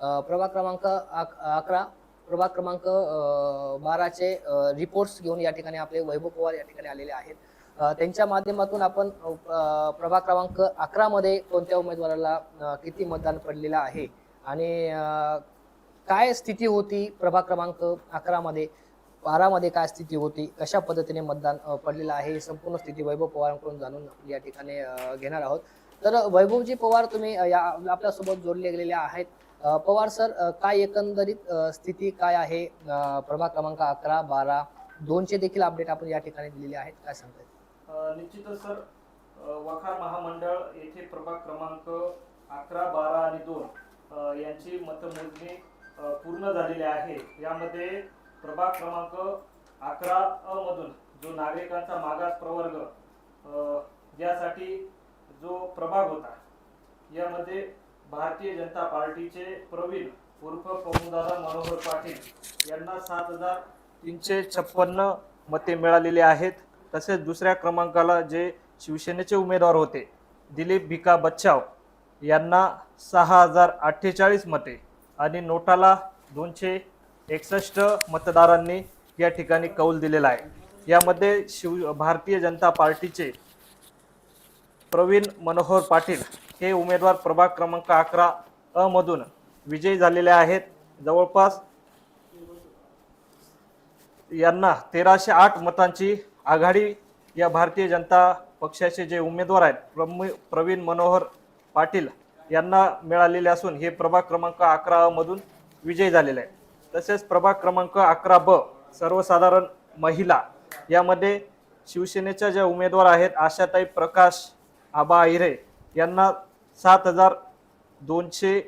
प्रभाग क्रमांक अकरा प्रभाग क्रमांक बाराचे रिपोर्ट्स घेऊन या ठिकाणी आपले वैभव पवार या ठिकाणी आलेले आहेत. त्यांच्या माध्यमातून आपण प्रभाग क्रमांक अकरामध्ये कोणत्या उमेदवाराला किती मतदान पडलेलं आहे? आणि काय स्थिती होती प्रभाग क्रमांक अकरामध्ये बारामध्ये काय स्थिती होती? कशा पद्धतीने मतदान पडलेलं आहे? ही संपूर्ण स्थिती वैभव पवारांकडून जाणून या ठिकाणी घेणार आहोत. तर वैभवजी पवार तुम्ही या आपल्यासोबत जोडले गेलेले आहेत. पवार सर काय एकंदरीत स्थिती काय आहे प्रभाग क्रमांक अकरा बारा दोनचे देखील अपडेट आपण या ठिकाणी दिलेले आहेत काय सांगताय? निश्चितच सर वखार महामंडळ येथे प्रभाग क्रमांक अकरा बारा आणि दोन यांची मतमोजणी पूर्ण झालेली आहे. यामध्ये प्रभाग क्रमांक अकरा अ मधून जो नागरिकांचा मागास प्रवर्ग यासाठी जो प्रभाग होता यामध्ये भारतीय जनता पार्टीचे प्रवीण उर्फ पवनदादा मनोहर पाटील यांना सात हजार तीनशे छप्पन्न मते मिळालेली आहेत. तसेच दुसऱ्या क्रमांकाला जे शिवसेनेचे उमेदवार होते दिलीप भिका बच्चाव यांना सहा हजार अठ्ठेचाळीस मते आणि नोटाला दोनशे एकसष्ट मतदारांनी या ठिकाणी कौल दिलेला आहे. यामध्ये शिव भारतीय जनता पार्टीचे प्रवीण मनोहर पाटील हे उमेदवार प्रभाग क्रमांक अकरा अ मधून विजयी झालेले आहेत. जवळपास यांना तेराशे आठ मतांची आघाडी या भारतीय जनता पक्षाचे जे उमेदवार आहेत प्रमु- प्रवीण मनोहर पाटील यांना मिळालेले असून हे प्रभाग क्रमांक अकरा मधून विजयी झालेले आहे तसेच प्रभाग क्रमांक अकरा ब सर्वसाधारण महिला यामध्ये शिवसेनेच्या ज्या उमेदवार आहेत आशाताई प्रकाश आबा आहिरे यांना सात हजार दोनशे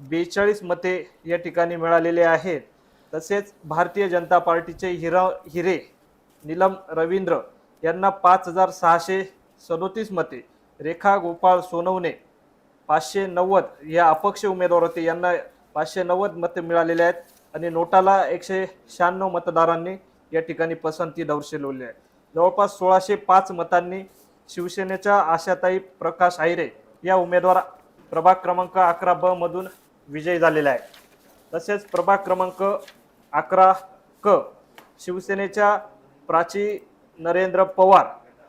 बेचाळीस मते या ठिकाणी मिळालेले आहेत तसेच भारतीय जनता पार्टीचे हिरा हिरे नीलम रवींद्र यांना पाच हजार सहाशे सदोतीस मते रेखा गोपाळ सोनवणे पाचशे नव्वद या अपक्ष उमेदवार होते. यांना पाचशे नव्वद मते मिळालेले आहेत आणि नोटाला एकशे शहाण्णव मतदारांनी या ठिकाणी पसंती दर्शवलेली आहे. जवळपास सोळाशे पाच मतांनी शिवसेनेच्या आशाताई प्रकाश आहिरे या उमेदवार प्रभाग क्रमांक अकरा ब मधून विजयी झालेला आहे. तसेच प्रभाग क्रमांक अकरा क शिवसेनेच्या प्राची नरेंद्र पवार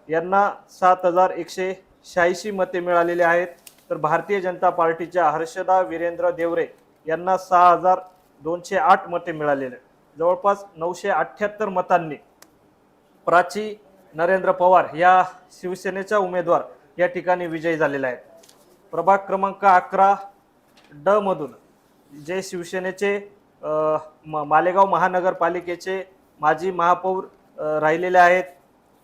यांना सात हजार एकशे शहाऐंशी मते मिळालेले आहेत. तर भारतीय जनता पार्टीच्या हर्षदा वीरेंद्र देवरे यांना सहा हजार दोनशे आठ मते मिळालेले. जवळपास नऊशे अठ्ठ्याहत्तर मतांनी प्राची नरेंद्र पवार या शिवसेनेचा उमेदवार या ठिकाणी विजयी झालेला आहे प्रभाग क्रमांक अकरा ड मधून जे शिवसेनेचे म- मालेगाव महानगरपालिकेचे माजी महापौर राहिलेले आहेत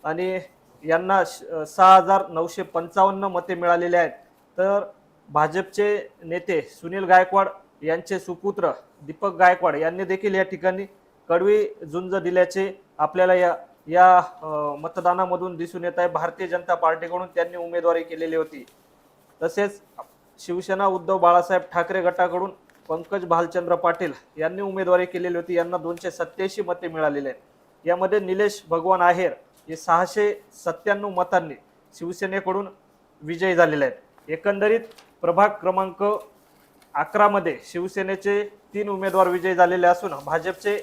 आणि यांना श- सहा हजार नऊशे पंचावन्न मते मिळालेले आहेत. तर भाजपचे नेते सुनील गायकवाड यांचे सुपुत्र दीपक गायकवाड यांनी देखील या ठिकाणी कडवी झुंज दिल्याचे आपल्याला या या मतदानामधून दिसून येत आहे. भारतीय जनता पार्टीकडून त्यांनी उमेदवारी केलेली होती. तसेच शिवसेना उद्धव बाळासाहेब ठाकरे गटाकडून पंकज भालचंद्र पाटील यांनी उमेदवारी केलेली होती. यांना दोनशे सत्याऐंशी मते मिळालेले आहेत. यामध्ये निलेश भगवान आहेर हे सहाशे सत्त्याण्णव मतांनी शिवसेनेकडून विजयी झालेले आहेत. एकंदरीत प्रभाग क्रमांक अकरामध्ये शिवसेनेचे तीन उमेदवार विजयी झालेले असून भाजपचे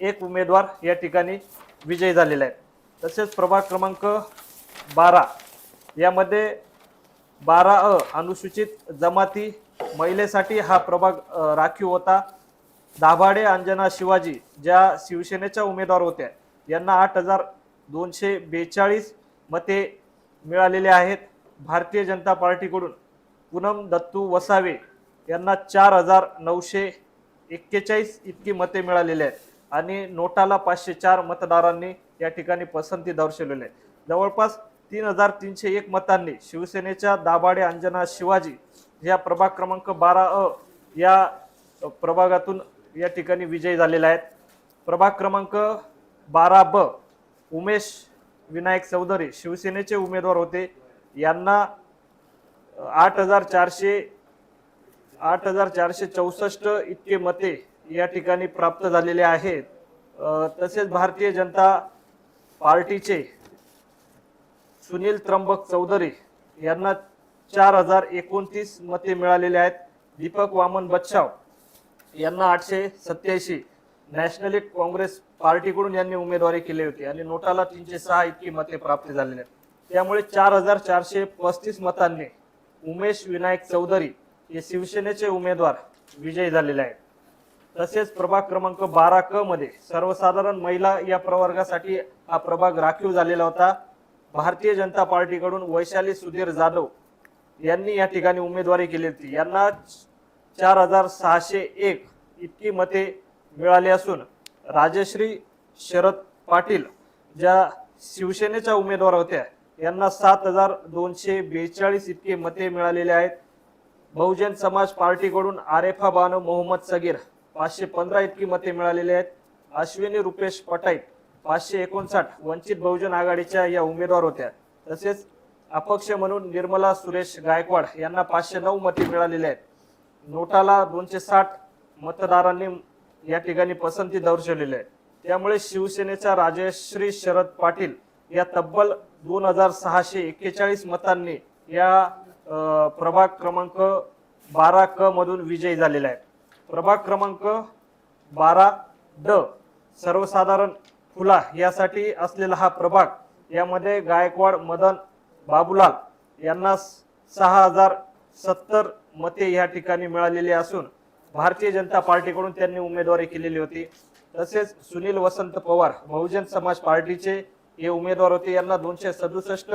एक उमेदवार या ठिकाणी विजयी झालेले आहेत. तसेच प्रभाग क्रमांक बारा यामध्ये बारा अ अनुसूचित जमाती महिलेसाठी हा प्रभाग राखीव होता. दाभाडे अंजना शिवाजी ज्या शिवसेनेच्या उमेदवार होत्या यांना आठ हजार दोनशे बेचाळीस मते मिळालेले आहेत. भारतीय जनता पार्टीकडून पूनम दत्तू वसावे यांना चार हजार नऊशे एक्केचाळीस इतकी मते मिळालेली आहेत आणि नोटाला पाचशे चार मतदारांनी या ठिकाणी पसंती दर्शवलेली आहे. जवळपास तीन हजार तीनशे एक मतांनी शिवसेनेच्या दाभाडे अंजना शिवाजी या प्रभाग क्रमांक बारा अ या प्रभागातून या ठिकाणी विजयी झालेला आहेत. प्रभाग क्रमांक बारा ब उमेश विनायक चौधरी शिवसेनेचे उमेदवार होते. यांना आठ हजार चारशे आठ हजार चारशे चौसष्ट इतके मते या ठिकाणी प्राप्त झालेले आहेत. तसेच भारतीय जनता पार्टीचे सुनील त्र्यंबक चौधरी यांना चार हजार एकोणतीस मते मिळालेले आहेत. दीपक वामन बच्छाव यांना आठशे सत्याऐंशी. नॅशनलिस्ट काँग्रेस पार्टीकडून यांनी उमेदवारी केली होती आणि नोटाला तीनशे सहा इतकी मते प्राप्त झालेली आहेत त्यामुळे चार हजार चारशे पस्तीस मतांनी उमेश विनायक चौधरी हे शिवसेनेचे उमेदवार विजयी झालेले आहेत. तसेच प्रभाग क्रमांक बारा क मध्ये सर्वसाधारण महिला या प्रवर्गासाठी हा प्रभाग राखीव झालेला होता. भारतीय जनता पार्टीकडून वैशाली सुधीर जाधव यांनी या ठिकाणी उमेदवारी केली होती. यांना चार हजार सहाशे एक इतकी मते मिळाली असून राजश्री शरद पाटील ज्या शिवसेनेच्या उमेदवार होत्या यांना सात हजार दोनशे बेचाळीस इतके मते मिळालेले आहेत. बहुजन समाज पार्टीकडून आरेफा बानो मोहम्मद सगीर पाचशे पंधरा इतकी मते मिळालेली आहेत. अश्विनी रुपेश पटाईत पाचशे एकोणसाठ वंचित बहुजन आघाडीच्या या उमेदवार होत्या. तसेच अपक्ष म्हणून निर्मला सुरेश गायकवाड यांना पाचशे नऊ मते मिळालेली आहेत. नोटाला दोनशे साठ मतदारांनी या ठिकाणी पसंती दर्शवलेली आहे. त्यामुळे शिवसेनेचा राजश्री शरद पाटील या तब्बल दोन हजार सहाशे एक्केचाळीस मतांनी या प्रभाग क्रमांक बारा क मधून विजयी झालेला आहे प्रभाग क्रमांक बारा ड सर्वसाधारण फुला यासाठी असलेला हा प्रभाग यामध्ये गायकवाड मदन बाबूलाल यांना सहा हजार सत्तर मते या ठिकाणी मिळालेली असून भारतीय जनता पार्टीकडून त्यांनी उमेदवारी केलेली होती. तसेच सुनील वसंत पवार बहुजन समाज पार्टीचे हे उमेदवार होते. यांना दोनशे सदुसष्ट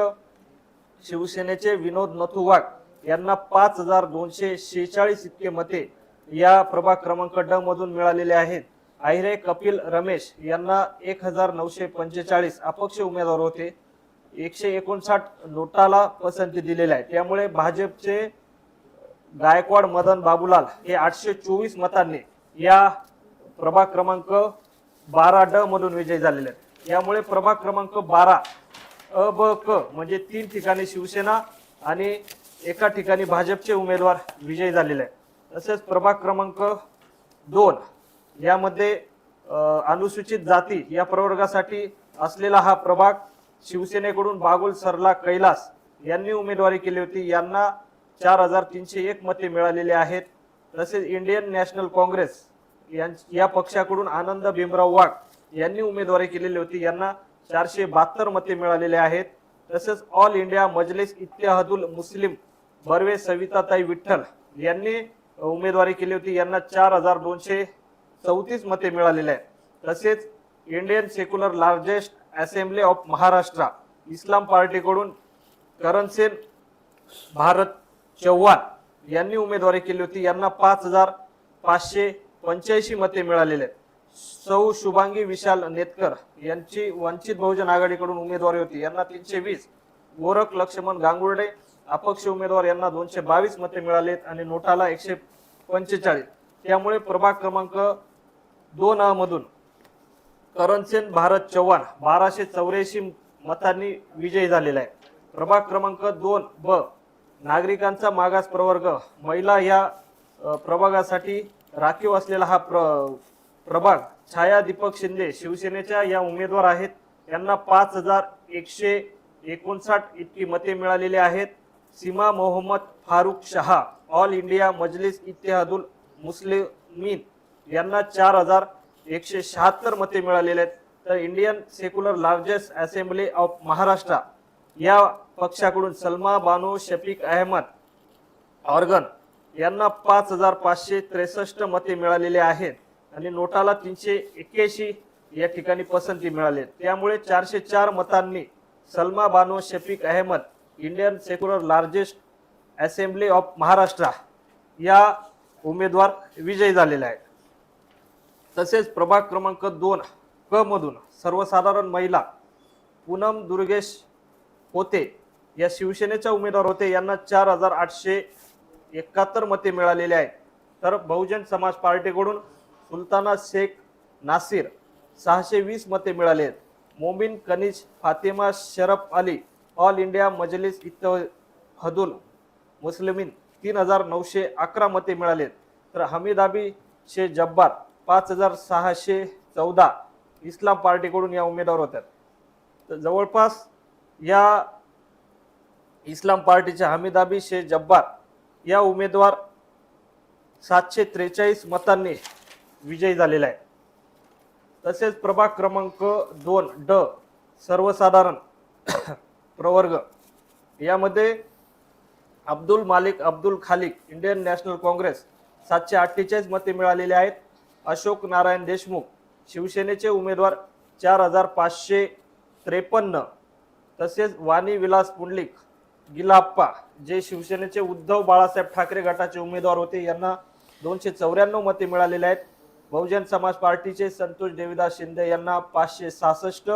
शिवसेनेचे विनोद नथू वाघ यांना पाच हजार दोनशे शेहेचाळीस इतके मते या प्रभाग क्रमांक ड मधून मिळालेले आहेत. आहिरे कपिल रमेश यांना एक हजार नऊशे पंचेचाळीस अपक्ष उमेदवार होते. एकशे एकोणसाठ नोटाला पसंती दिलेली आहे. त्यामुळे भाजपचे गायकवाड मदन बाबूलाल हे आठशे चोवीस मतांनी या प्रभाग क्रमांक बारा ड मधून विजयी झालेले आहेत. यामुळे प्रभाग क्रमांक बारा अ ब क म्हणजे तीन ठिकाणी शिवसेना आणि एका ठिकाणी भाजपचे उमेदवार विजयी झालेले आहेत. तसेच प्रभाग क्रमांक दोन यामध्ये अनुसूचित जाती या प्रवर्गासाठी असलेला हा प्रभाग शिवसेनेकडून बागुल सरला कैलास यांनी उमेदवारी केली होती. यांना चार हजार तीनशे एक मते मिळालेले आहेत. तसेच इंडियन नॅशनल काँग्रेस यां- या पक्षाकडून आनंद भीमराव वाघ यांनी उमेदवारी केलेली होती. यांना चारशे बहात्तर मते मिळालेले आहेत. तसेच ऑल इंडिया मजलिस इत्याहदुल मुस्लिम बर्वे सविताताई विठ्ठल यांनी उमेदवारी केली होती. यांना चार हजार दोनशे चौतीस मते मिळालेले आहेत. तसेच Indian Secular Largest Assembly of Maharashtra Islam पार्टीकडून करणसेन Bharat Chavan यांनी उमेदवारी केली होती. यांना पाच हजार पाचशे पंच्याऐंशी मते मिळालेले आहेत. सौ शुभांगी विशाल नेतकर यांची वंचित बहुजन आघाडीकडून उमेदवारी होती. यांना तीनशे वीस. गोरख लक्ष्मण गांगुर्डे अपक्ष उमेदवार यांना दोनशे बावीस मते मिळालेत आणि नोटाला एकशे पंचेचाळीस. त्यामुळे प्रभाग क्रमांक दोन अ मधून करणसेन भारत चव्हाण बाराशे चौऱ्याऐंशी मतांनी विजयी झालेला आहे प्रभाग क्रमांक दोन ब नागरिकांचा मागास प्रवर्ग महिला या प्रभागासाठी राखीव असलेला हा प्र प्रभाग छाया दीपक शिंदे शिवसेनेच्या या उमेदवार आहेत. यांना पाच हजार एकशे एकोणसाठ इतकी मते मिळालेली आहेत. सीमा मोहम्मद फारुख शहा ऑल इंडिया मजलिस इतिहादुल मुस्लिमीन यांना चार हजार एकशे शहात्तर मते मिळालेले आहेत. तर Indian Secular Largest Assembly of Maharashtra या पक्षाकडून सलमा बानो शफीक अहमद ऑर्गन यांना पाच हजार पाचशे त्रेसष्ट मते मिळालेले आहेत. आणि नोटाला तीनशे एक्क्याऐंशी या ठिकाणी पसंती मिळाली. त्यामुळे चारशे चार मतांनी Salma Bano Shafiq Ahmed Indian Secular Largest Assembly of Maharashtra या उमेदवार विजयी झालेला आहे तसेच प्रभाग क्रमांक दोन क मधून सर्वसाधारण महिला पूनम दुर्गेश होते या शिवसेनेच्या उमेदवार होते. यांना चार हजार आठशे एकाहत्तर मते मिळालेले आहेत. तर बहुजन समाज पार्टीकडून सुलताना शेख नासिर सहाशे वीस मते मिळाले आहेत. Momin Kaniz Fatima Sharaf Ali all India Majlis Ittehadul Muslimeen तीन हजार नऊशे अकरा मते मिळाले तर हमीदाबी शे जब्बार पाच हजार सहाशे चौदा इस्लाम पार्टीकडून या उमेदवार होत्या तर जवळपास या इस्लाम पार्टीच्या हमीदाबी शेख जब्बार या उमेदवार सातशे त्रेचाळीस मतांनी विजयी झालेला आहे. तसेच प्रभाग क्रमांक दोन ड सर्वसाधारण प्रवर्ग यामध्ये अब्दुल मालिक अब्दुल खालिक इंडियन नॅशनल काँग्रेस सातशे अठ्ठेचाळीस मते मिळालेले आहेत. अशोक नारायण देशमुख शिवसेनेचे उमेदवार चार हजार पाचशे त्रेपन्न तसेच वाणी विलास पुंडलिक गिलाप्पा जे शिवसेनेचे उद्धव बाळासाहेब ठाकरे गटाचे उमेदवार होते यांना दोनशे चौऱ्याण्णव मते मिळालेले आहेत. बहुजन समाज पार्टीचे संतोष देविदास शिंदे यांना पाचशे सहासष्ट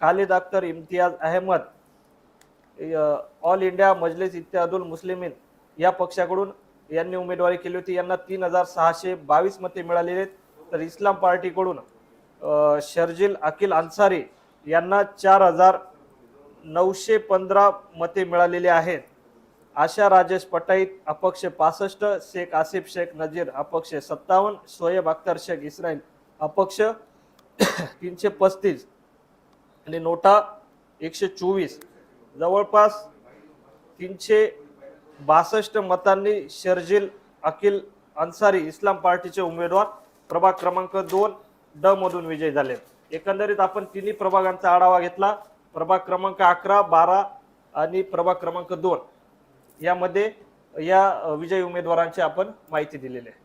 खालिद अख्तर इम्तियाज अहमद ऑल इंडिया मजलिस इत्यादुल मुस्लिमीन या पक्षाकडून यांनी उमेदवारी केली होती. यांना तीन हजार सहाशे बावीस मते मिळालेली आहेत. तर इस्लाम पार्टीकडून शर्जिल अकिल अन्सारी यांना चार हजार नऊशे पंधरा मते मिळालेली आहेत. आशा राजेश पटाईत अपक्ष पासष्ट शेख आसिफ शेख नजीर अपक्ष सत्तावन्न सोयब अख्तर शेख इस्राईल अपक्ष तीनशे पस्तीस आणि नोटा एकशे चोवीस. जवळपास तीनशे बासष्ट मतांनी शर्जिल अखिल अन्सारी इस्लाम पार्टीचे उमेदवार. प्रभाग क्रमांक दोन ड मधून विजयी झाले. एकंदरीत आपण तिन्ही प्रभागांचा आढावा घेतला. प्रभाग क्रमांक अकरा बारा आणि प्रभाग क्रमांक दोन. यामध्ये या विजयी उमेदवारांची आपण माहिती दिलेली आहे.